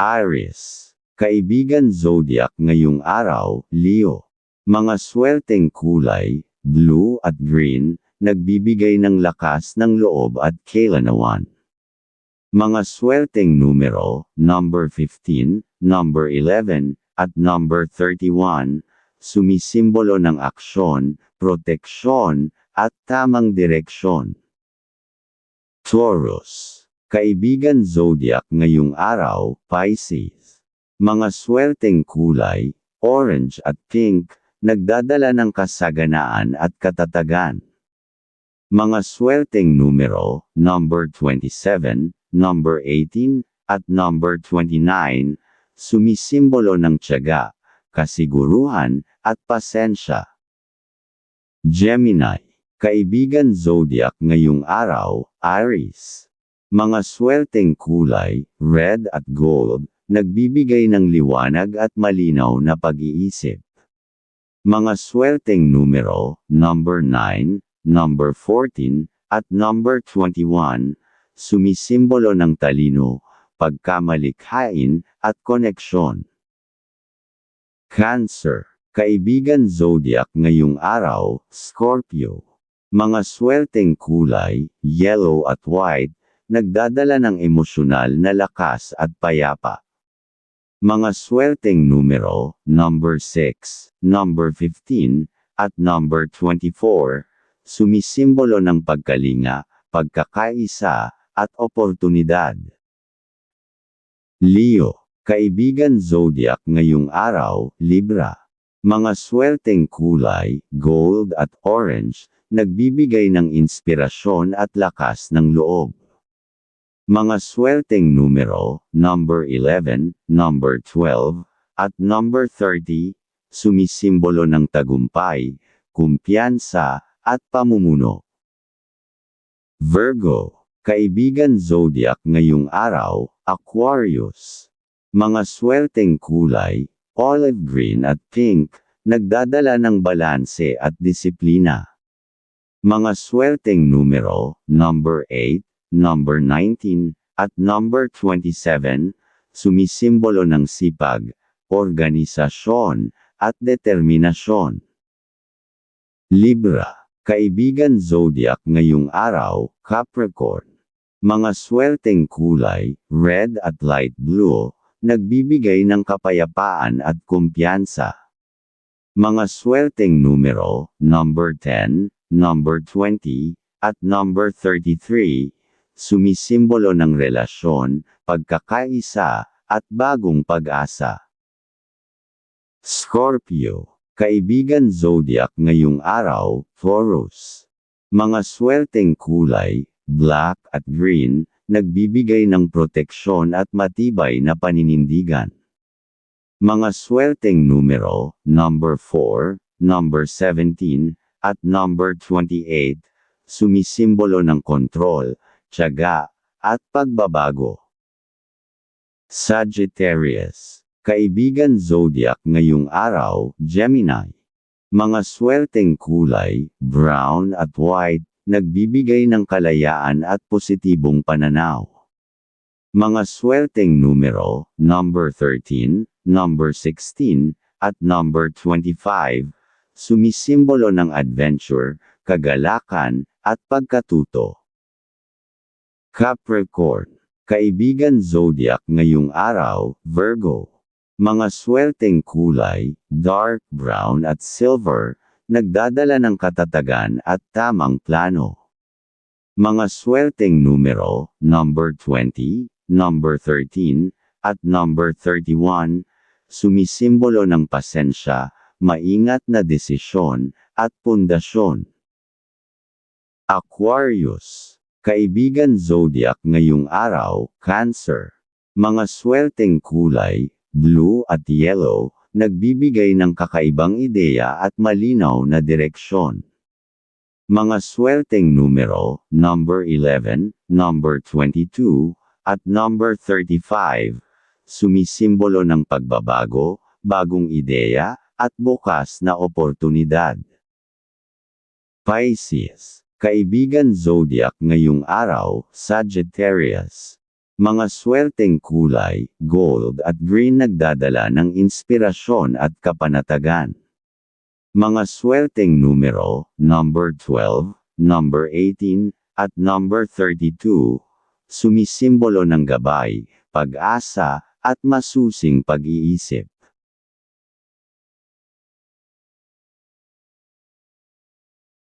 Aries. Kaibigan zodiac ngayong araw, Leo. Mga swerteng kulay, blue at green, nagbibigay ng lakas ng loob at kailanawan. Mga swerteng numero, number 15, number 11, at number 31, sumisimbolo ng aksyon, proteksyon, at tamang direksyon. Taurus. Kaibigan zodiac ngayong araw, Pisces. Mga swerteng kulay, orange at pink, nagdadala ng kasaganaan at katatagan. Mga swerteng numero, number 27, number 18, at number 29, sumisimbolo ng tiyaga, kasiguruhan, at pasensya. Gemini. Kaibigan zodiac ngayong araw, Aries. Mga swerteng kulay, red at gold, nagbibigay ng liwanag at malinaw na pag-iisip. Mga swerteng numero, number 9, number 14, at number 21, sumisimbolo ng talino, pagkamalikhain, at koneksyon. Cancer. Kaibigan zodiac ngayong araw, Scorpio. Mga swerteng kulay, yellow at white, nagdadala ng emosyonal na lakas at payapa. Mga swerteng numero, number 6, number 15, at number 24, sumisimbolo ng pagkalinga, pagkakaisa, at oportunidad. Leo, kaibigan zodiac ngayong araw, Libra. Mga swerteng kulay, gold at orange, nagbibigay ng inspirasyon at lakas ng loob. Mga swerteng numero, number 11, number 12, at number 30, sumisimbolo ng tagumpay, kumpiyansa, at pamumuno. Virgo, kaibigan zodiac ngayong araw, Aquarius. Mga swerteng kulay, olive green at pink, nagdadala ng balanse at disiplina. Mga swerteng numero, number 8, number 19, at number 27, sumisimbolo ng sipag, organisasyon, at determinasyon. Libra, kaibigan zodiac ngayong araw, Capricorn. Mga swerteng kulay, red at light blue, nagbibigay ng kapayapaan at kumpiyansa. Mga swerteng numero, number 10, number 20, at number 33, sumisimbolo ng relasyon, pagkakaisa, at bagong pag-asa. Scorpio, kaibigan zodiac ngayong araw, Taurus. Mga swerteng kulay, black at green, nagbibigay ng proteksyon at matibay na paninindigan. Mga swerteng numero, number 4, number 17, at number 28, sumisimbolo ng kontrol, tiyaga, at pagbabago. Sagittarius, kaibigan zodiac ngayong araw, Gemini. Mga swerteng kulay, brown at white, nagbibigay ng kalayaan at positibong pananaw. Mga swerteng numero, number 13, number 16, at number 25, sumisimbolo ng adventure, kagalakan, at pagkatuto. Capricorn, kaibigan zodiac ngayong araw, Virgo. Mga swerteng kulay, dark brown at silver, nagdadala ng katatagan at tamang plano. Mga swerteng numero, number 20, number 13, at number 31, sumisimbolo ng pasensya, maingat na desisyon, at pundasyon. Aquarius. Kaibigan zodiac ngayong araw, Cancer. Mga swerteng kulay, blue at yellow, nagbibigay ng kakaibang ideya at malinaw na direksyon. Mga swerteng numero, number 11, number 22, at number 35, sumisimbolo ng pagbabago, bagong ideya, at bukas na oportunidad. Pisces, kaibigan zodiac ngayong araw, Sagittarius. Mga swerteng kulay, gold at green nagdadala ng inspirasyon at kapanatagan. Mga swerteng numero, number 12, number 18, at number 32, sumisimbolo ng gabay, pag-asa, at masusing pag-iisip.